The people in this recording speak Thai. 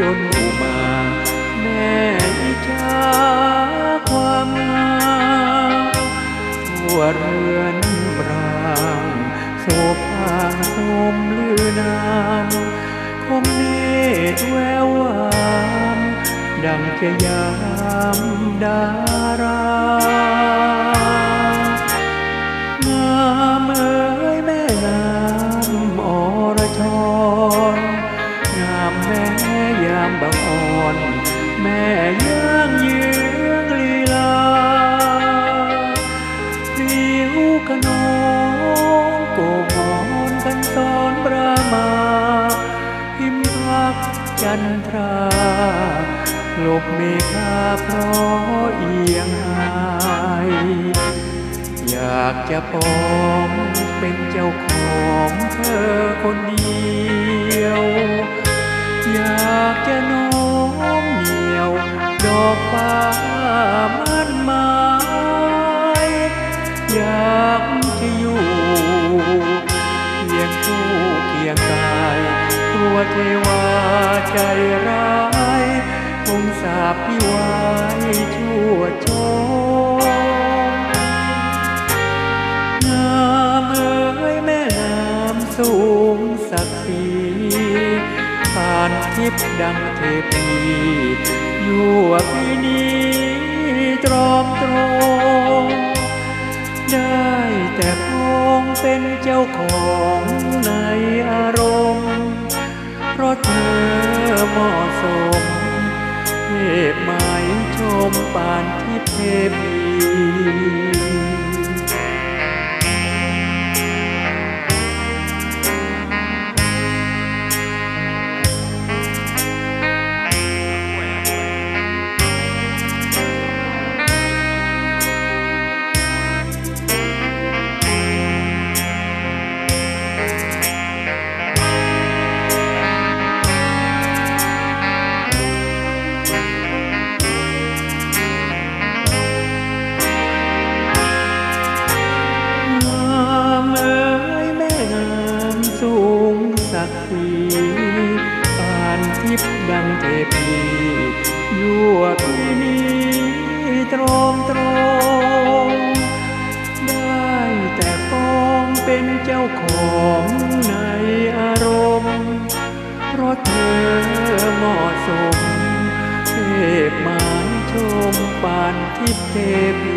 จนอุมา แม่อิจฉาความงามทั่วเรือนรางโสภาสมลือนามคมเนตรแวววาม ดังจะยามดารา บางอ่อน แม่ย่างเยื้องลีลาริ้วขนองโกหอนกันสอนประมาพิมพักจันทราลบเมฆาเพราะเอียงหายอยากจะปองเป็นเจ้าของเธอคนเดียว ดอกฟ้ามันไม้อยากจะอยู่เคียงคู่เคียงกายกลัวเทวาใจร้ายคงสาบพี่ไว้ชั่วชนงามเอ๋ยแม่งามสูงศักดิ์ศรีานทิพย์ดังเทพีอยั่วพี่นี้ตรอมตรองได้แต่พองเป็นเจ้าของในอารมณ์ เพราะเธอเหมาะสมเทพหมายชมปานทิพย์เทพี กดีปานทิพย์ดังเทพียั่วพี่นี้ตรอมตรองได้แต่ปองเป็นเจ้าของในอารมณ์เพราะเธอเหมาะสมเทพหมายชมปานทิพย์เทพี